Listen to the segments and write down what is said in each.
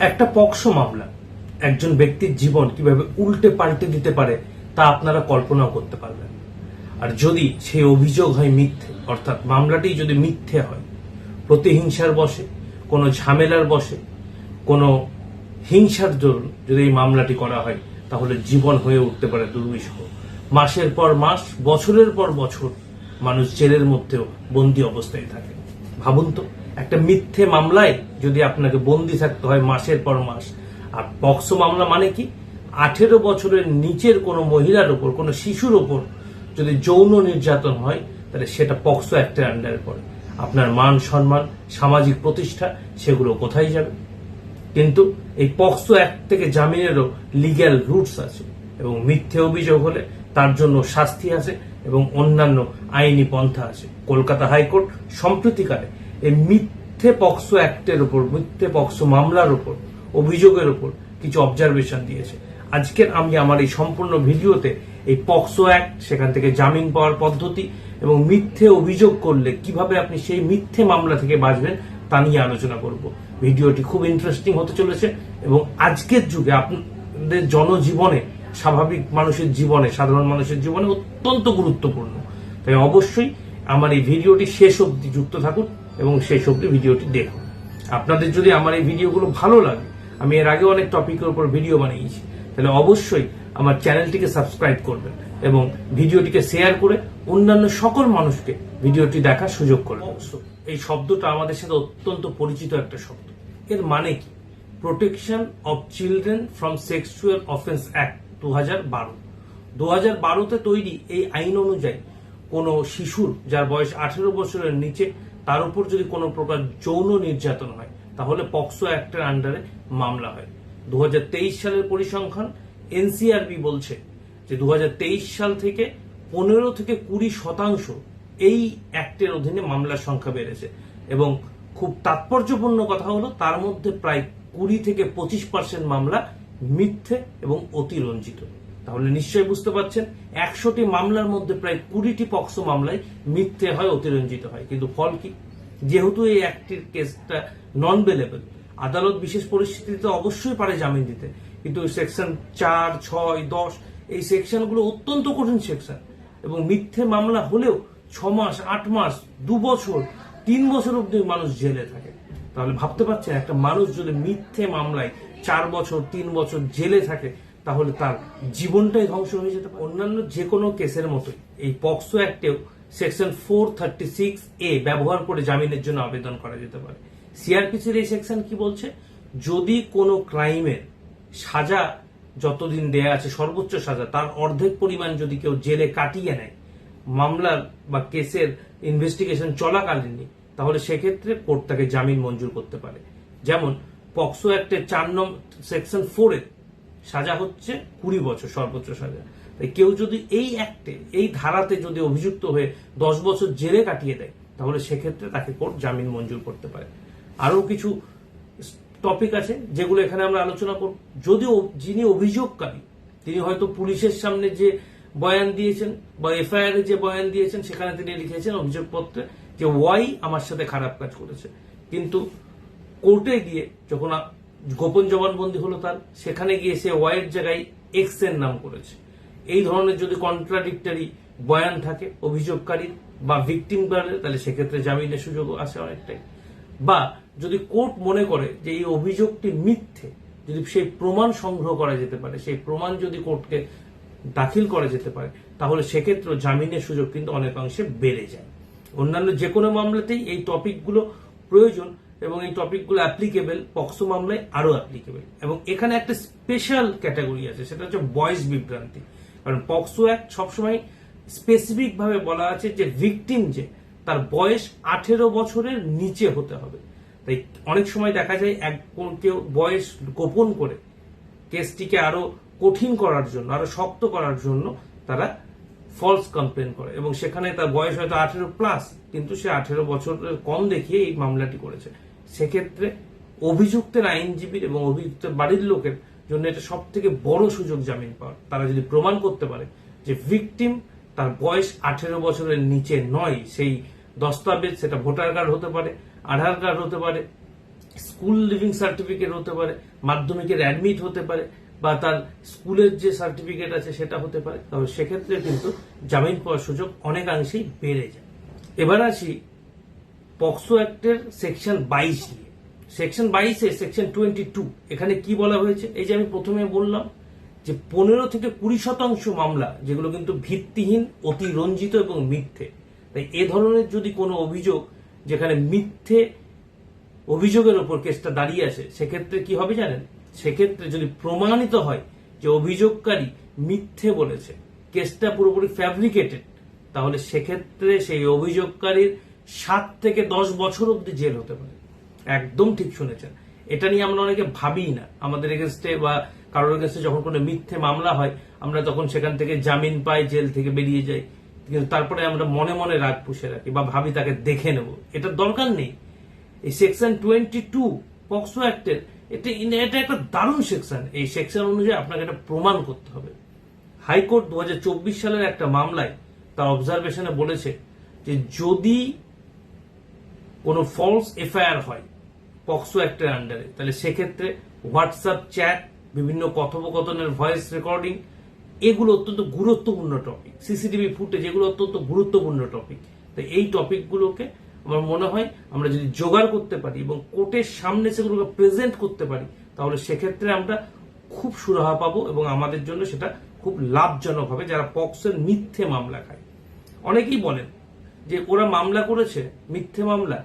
একটা পক্সো মামলা। একজন ব্যক্তির জীবন কীভাবে উল্টে পাল্টে দিতে পারে, তা আপনারা কল্পনাও করতে পারবেন। আর যদি সেই অভিযোগ হয় মিথ্যে, অর্থাৎ মামলাটি যদি মিথ্যে হয়, প্রতিহিংসার বসে কোনো ঝামেলার বসে কোনো হিংসার দরুন যদি এই মামলাটি করা হয়, তাহলে জীবন হয়ে উঠতে পারে দুর্বিষহ। মাসের পর মাস, বছরের পর বছর মানুষ জেলের মধ্যেও বন্দি অবস্থায় থাকে। ভাবুন তো। একটা মিথ্যে মামলায় যদি আপনাকে বন্দি থাকতে হয় মাসের পর মাস, আর পক্সো মামলা মানে কি? আঠেরো বছরের নিচের কোনো মহিলার উপর, কোনো শিশুর উপর যদি যৌন নির্যাতন হয়, তাহলে সেটা পক্সো অ্যাক্টের আন্ডারে পড়ে। আপনার মান সম্মান, সামাজিক প্রতিষ্ঠা, সেগুলো কোথায় যাবে? কিন্তু এই পক্সো অ্যাক্ট থেকে জামিনেরও লিগ্যাল রুটস আছে, এবং মিথ্যে অভিযোগ হলে তার জন্য শাস্তি আছে, এবং অন্যান্য আইনি পন্থা আছে। কলকাতা হাইকোর্ট, সম্প্রতিকালে এই মিথ্যে পক্সো অ্যাক্টের উপর, মিথ্যে পক্সো মামলার উপর, অভিযোগের উপর কিছু অবজারভেশন দিয়েছে। আজকের আমি আমার এই সম্পূর্ণ ভিডিওতে এই পক্সো অ্যাক্ট, সেখান থেকে জামিন পাওয়ার পদ্ধতি এবং মিথ্যে অভিযোগ করলে কীভাবে আপনি সেই মিথ্যে মামলা থেকে বাঁচবেন তা নিয়ে আলোচনা করব। ভিডিওটি খুব ইন্টারেস্টিং হতে চলেছে এবং আজকের যুগে আপনাদের জনজীবনে, স্বাভাবিক মানুষের জীবনে, সাধারণ মানুষের জীবনে অত্যন্ত গুরুত্বপূর্ণ। তাই অবশ্যই আমার এই ভিডিওটি শেষ অবধি যুক্ত থাকুন এবং শেষ অবধি ভিডিওটি দেখুন। আপনাদের যদি আমার এই ভিডিওগুলো ভালো লাগে আমি এর আগে অনেক টপিকের উপর ভিডিও বানিয়েছি তাহলে অবশ্যই আমার চ্যানেলটিকে সাবস্ক্রাইব করবেন এবং ভিডিওটিকে শেয়ার করে অন্যান্য সকল মানুষকে ভিডিওটি দেখার সুযোগ করবেন এই শব্দটা আমাদের সাথে অত্যন্ত পরিচিত একটা শব্দ। এর মানে কি? Protection of children from sexual offence act দু হাজার বারো। দু হাজার বারোতে তৈরি এই আইন অনুযায়ী কোনো শিশুর, যার বয়স আঠেরো বছরের নিচে, তার উপর যদি কোনো প্রকার যৌন নির্যাতন হয়, তাহলে পক্সো অ্যাক্টের আন্ডারে মামলা হয়। দুহাজার তেইশ সালের পরিসংখ্যান, এনসিআরবি বলছে যে দুহাজার তেইশ সাল থেকে পনেরো থেকে কুড়ি শতাংশ এই অ্যাক্টের অধীনে মামলার সংখ্যা বেড়েছে। এবং খুব তাৎপর্যপূর্ণ কথা হলো, তার মধ্যে প্রায় কুড়ি থেকে পঁচিশ পার্সেন্ট মামলা মিথ্যে এবং অতিরঞ্জিত। তাহলে নিশ্চয়ই বুঝতে পারছেন, একশোটি মামলার মধ্যে প্রায় কুড়িটি পক্সো মামলায় মিথ্যে হয়, অতিরঞ্জিত হয়। কিন্তু ফল কি? যেহেতু এই অ্যাক্টের কেসটা নন বেলেবল আদালত বিশেষ পরিস্থিতিতে অবশ্যই পারে জামিন দিতে। কিন্তু সেকশন চার, ছয়, দশ, এই সেকশনগুলো অত্যন্ত কঠিন সেকশন এবং মিথ্যে মামলা হলেও ছ মাস আট মাস দু বছর তিন বছর অব্দি মানুষ জেলে থাকে। তাহলে ভাবতে পারছেন, একটা মানুষ যদি মিথ্যে মামলায় চার বছর, তিন বছর জেলে থাকে তাহলে তার জীবনটাই ধ্বংস হয়ে যেতে পারে। অন্যান্য যে কোনো কেসের মতোই এই POCSO অ্যাক্টেও section four thirty six A ব্যবহার করে জামিনের জন্য আবেদন করা যেতে পারে। সিআরপিসির এই সেকশন কি বলছে? যদি কোনো ক্রাইমের সাজা যতদিন দেয়া আছে, সর্বোচ্চ সাজা, তার অর্ধেক পরিমাণ যদি কেউ জেলে কাটিয়ে নেয়, মামলার বা কেসের ইনভেস্টিগেশন চলাকালীনই, তাহলে সেক্ষেত্রে কোর্ট তাকে জামিন মঞ্জুর করতে পারে। যেমন পক্সো অ্যাক্টের চার নম্বর সেকশন ফোরে সাজা হচ্ছে কুড়ি বছর, সর্বোচ্চ সাজা। তাই কেউ যদি এই অ্যাক্টে এই ধারাতে যদি অভিযুক্ত হয়ে দশ বছর জেলে কাটিয়ে দেয়, তাহলে সেক্ষেত্রে তাকে কোর্ট জামিন মঞ্জুর করতে পারে। আরও কিছু টপিক আছে যেগুলো এখানে আমরা আলোচনা করব। যদিও যিনি অভিযোগকারী, তিনি হয়তো পুলিশের সামনে যে বয়ান দিয়েছেন বা এফআইআর যে বয়ান দিয়েছেন, সেখানে তিনি লিখেছেন অভিযোগপত্রে যে, ওয়াই আমার সাথে খারাপ কাজ করেছে। কিন্তু কোর্টে গিয়ে যখন গোপন জবানবন্দি হলো তার, সেখানে গিয়ে সে ওয়াইয়ের জায়গায় এক্সের নাম করেছে। এই ধরনের যদি কন্ট্রাডিক্টারি বয়ান থাকে, অভিযোগকারীর বা ভিকটিম তাহলে সেক্ষেত্রে জামিনের সুযোগ আছে অনেকটাই। বা যদি কোর্ট মনে করে যে এই অভিযোগটি মিথ্যে, যদি সেই প্রমাণ সংগ্রহ করা যেতে পারে, সেই প্রমাণ যদি কোর্টকে দাখিল করা যেতে পারে, তাহলে সেক্ষেত্রে জামিনের সুযোগ কিন্তু অনেকাংশে বেড়ে যায়। অন্যান্য যে কোনো মামলাতেই এই টপিকগুলো প্রয়োজন। এবং এই টপিকগুলো অ্যাপ্লিকেবল পক্সো মামলায় আরও অ্যাপ্লিকেবল এবং এখানে একটা স্পেশাল ক্যাটাগরি আছে, সেটা হচ্ছে বয়স বিভ্রান্তি। কারণ পক্সো অ্যাক্ট সবসময় স্পেসিফিক ভাবে বলা আছে যে ভিকটিম যে, তার বয়স আঠেরো বছরের নিচে হতে হবে। তাই অনেক সময় দেখা যায় এক কেউ বয়স গোপন করে কেসটিকে আরও কঠিন করার জন্য, আরও শক্ত করার জন্য তারা ফলস কমপ্লেন করে। এবং সেখানে তার বয়স হয়তো আঠেরো প্লাস কিন্তু সে আঠেরো বছরের কম দেখিয়ে এই মামলাটি করেছে। সেক্ষেত্রে অভিযুক্তের আইনজীবীর এবং অভিযুক্তের বাড়ির লোকের জন্য এটা সব থেকে বড় সুযোগ জামিন পাওয়ার। তারা যদি প্রমাণ করতে পারে যে ভিকটিম তার বয়স আঠেরো বছরের নিচে নয়, সেই দস্তাবেজ সেটা ভোটার কার্ড হতে পারে, আধার কার্ড হতে পারে, স্কুল লিভিং সার্টিফিকেট হতে পারে, মাধ্যমিকের অ্যাডমিট হতে পারে, বা তার স্কুলের যে সার্টিফিকেট আছে সেটা হতে পারে। তবে সেক্ষেত্রে কিন্তু জামিন পাওয়ার সুযোগ অনেকাংশেই বেড়ে যায়। এবার আসি পক্সো অ্যাক্টের সেকশন বাইশ নিয়ে। সেকশন বাইশে সেকশন টোয়েন্টি টু, এখানে কি বলা হয়েছে? এই যে আমি প্রথমে বললাম যে পনেরো থেকে কুড়ি শতাংশ মামলা, যেগুলো কিন্তু ভিত্তিহীন, অতিরঞ্জিত এবং মিথ্যে। তাই এ ধরনের যদি কোনো অভিযোগ, যেখানে মিথ্যে অভিযোগের ওপর কেসটা দাঁড়িয়ে আছে, সেক্ষেত্রে কি হবে জানেন? সেক্ষেত্রে যদি প্রমাণিত হয় যে অভিযোগকারী মিথ্যে বলেছে, কেসটা পুরোপুরি ফ্যাব্রিকেটেড, তাহলে সেক্ষেত্রে সেই অভিযোগকারীর সাত থেকে দশ বছর অব্দি জেল হতে পারে। একদম ঠিক শুনেছেন। এটা নিয়ে আমরা অনেকে ভাবি না। আমাদের এগেনস্টে বা কারোর এগেনস্টে যখন কোনো মিথ্যে মামলা হয়, আমরা তখন সেখান থেকে জামিন পাই, জেল থেকে বেরিয়ে যাই। কিন্তু তারপরে আমরা মনে মনে রাগ পুষে রাখি বা ভাবি তাকে দেখে নেব। এটা দরকার নেই। এই সেকশন টোয়েন্টি টু পক্সো অ্যাক্টের এটা এটা একটা দারুণ সেকশন এই সেকশন অনুযায়ী আপনাকে এটা প্রমাণ করতে হবে। হাইকোর্ট দু হাজার চব্বিশ সালের একটা মামলায় তার অবজারভেশনে বলেছে যে যদি কোনো ফলস এফআইআর হয়, পক্সো অ্যাক্টের আন্ডারে তাহলে সেক্ষেত্রে হোয়াটসঅ্যাপ চ্যাট বিভিন্ন কথোপকথনের ভয়েস রেকর্ডিং এগুলো অত্যন্ত গুরুত্বপূর্ণ টপিক সিসিটিভি ফুটেজ এগুলো অত্যন্ত গুরুত্বপূর্ণ টপিক তো এই টপিকগুলোকে আমার মনে হয় আমরা যদি জোগাড় করতে পারি এবং কোর্টের সামনে সেগুলোকে প্রেজেন্ট করতে পারি, তাহলে সেক্ষেত্রে আমরা খুব সুরাহা পাবো এবং আমাদের জন্য সেটা খুব লাভজনক হবে যারা পক্সের মিথ্যে মামলা খায়। অনেকেই বলেন যে ওরা মামলা করেছে, মিথ্যে মামলা,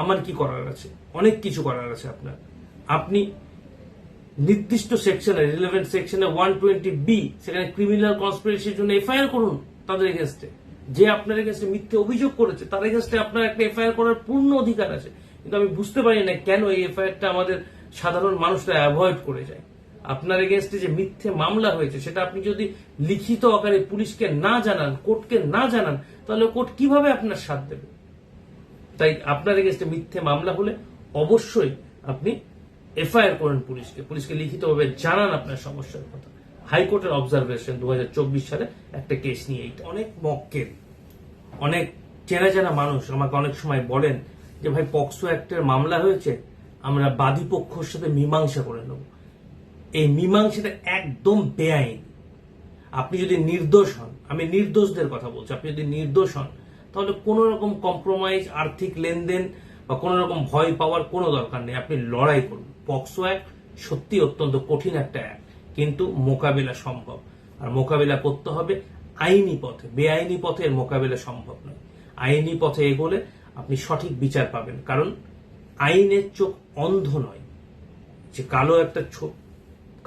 আমার কি করার আছে? অনেক কিছু করার আছে আপনার। আপনি নির্দিষ্ট সেকশনে রিলেভেন্ট সেকশনে ওয়ান টোয়েন্টি বি সেখানে ক্রিমিনাল কনস্পিরেসির জন্য এফআইআর করুন, তাদের এগেনস্টে যে আপনার এগেনস্টে মিথ্যে অভিযোগ করেছে, তার এগেনস্টে আপনার একটা এফআইআর করার পূর্ণ অধিকার আছে। কিন্তু আমি বুঝতে পারি না কেন এই এফআইআরটা আমাদের সাধারণ মানুষরা অ্যাভয়েড করে যায়। আপনার এগেনস্টে যে মিথ্যে মামলা হয়েছে, সেটা আপনি যদি লিখিত আকারে পুলিশকে না জানান, কোর্টকে না জানান, তাহলে কোর্ট কীভাবে আপনার সাথ দেবে? তাই আপনার এগেনস্টে মিথ্যে মামলা হলে অবশ্যই আপনি এফআইআর করেন পুলিশকে। পুলিশকে লিখিতভাবে জানান আপনার সমস্যার কথা। হাইকোর্টের অবজারভেশন দু হাজার চব্বিশ সালে একটা কেস নিয়ে এইটা। অনেক মক্কেল, অনেক চেনা চেনা মানুষ আমাকে অনেক সময় বলেন যে, ভাই, পক্সো অ্যাক্টের মামলা হয়েছে, আমরা বাদী পক্ষের সাথে মীমাংসা করে নেব। এই মীমাংসাটা একদম বেআইন। আপনি যদি নির্দোষ হন, আমি নির্দোষদের কথা বলছি, আপনি যদি নির্দোষ হন, তাহলে কোনো রকম কম্প্রোমাইজ আর্থিক লেনদেন বা কোনো রকম ভয় পাওয়ার কোনো দরকার নেই। আপনি লড়াই করুন। পক্সো অ্যাক্ট সত্যি অত্যন্ত কঠিন একটা অ্যাক্ট, কিন্তু মোকাবিলা সম্ভব। আর মোকাবিলা করতে হবে আইনি পথে। বেআইনি পথে এর মোকাবিলা সম্ভব নয়। আইনি পথে এগোলে আপনি সঠিক বিচার পাবেন। কারণ আইনের চোখ অন্ধ নয়। যে কালো একটা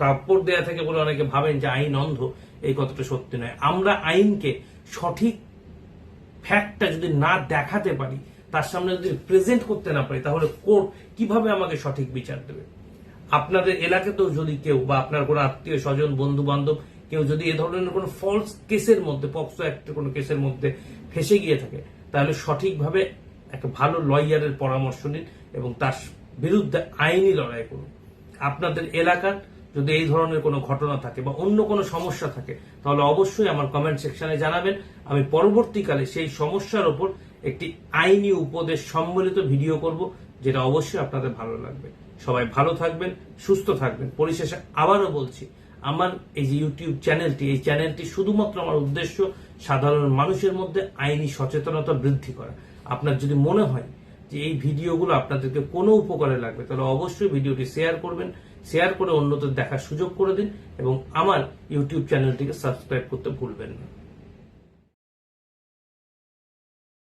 কাপড় দেয়া থাকে বলে অনেকে ভাবেন যে আইন অন্ধ, এই কথাটা সত্যি নয়। আমরা আইনকে সঠিক ফ্যাক্টটা যদি না দেখাতে পারি, তার সামনে যদি প্রেজেন্ট করতে না পারি, তাহলে কোর্ট কীভাবে আমাকে সঠিক বিচার দেবে? আপনাদের এলাকাতেও যদি কেউ বা আপনার কোনো আত্মীয় স্বজন বন্ধু বান্ধব কেউ যদি এ ধরনের কোনো ফলস কেসের মধ্যে, পক্সো একটা কোনো কেসের মধ্যে ফেসে গিয়ে থাকে, তাহলে সঠিকভাবে একটা ভালো লয়ারের পরামর্শ নিন এবং তার বিরুদ্ধে আইনি লড়াই করুন। আপনাদের এলাকার যদি এই ধরনের কোনো ঘটনা থাকে বা অন্য কোনো সমস্যা থাকে, তাহলে অবশ্যই আমার কমেন্ট সেকশনে জানাবেন। আমি পরবর্তীকালে সেই সমস্যার ওপর একটি আইনি উপদেশ সম্বলিত ভিডিও করব, যেটা অবশ্যই আপনাদের ভালো লাগবে। সবাই ভালো থাকবেন, সুস্থ থাকবেন। পরিশেষে আবারও বলছি, আমার এই যে ইউটিউব চ্যানেলটি এই চ্যানেলটি শুধুমাত্র আমার উদ্দেশ্য সাধারণ মানুষের মধ্যে আইনি সচেতনতা বৃদ্ধি করা। আপনার যদি মনে হয় যে এই ভিডিওগুলো আপনাদেরকে কোনো উপকারে লাগবে, তাহলে অবশ্যই ভিডিওটি শেয়ার করবেন। শেয়ার করে অন্যদের দেখার সুযোগ করে দিন এবং আমার ইউটিউব চ্যানেলটিকে সাবস্ক্রাইব করতে ভুলবেন না।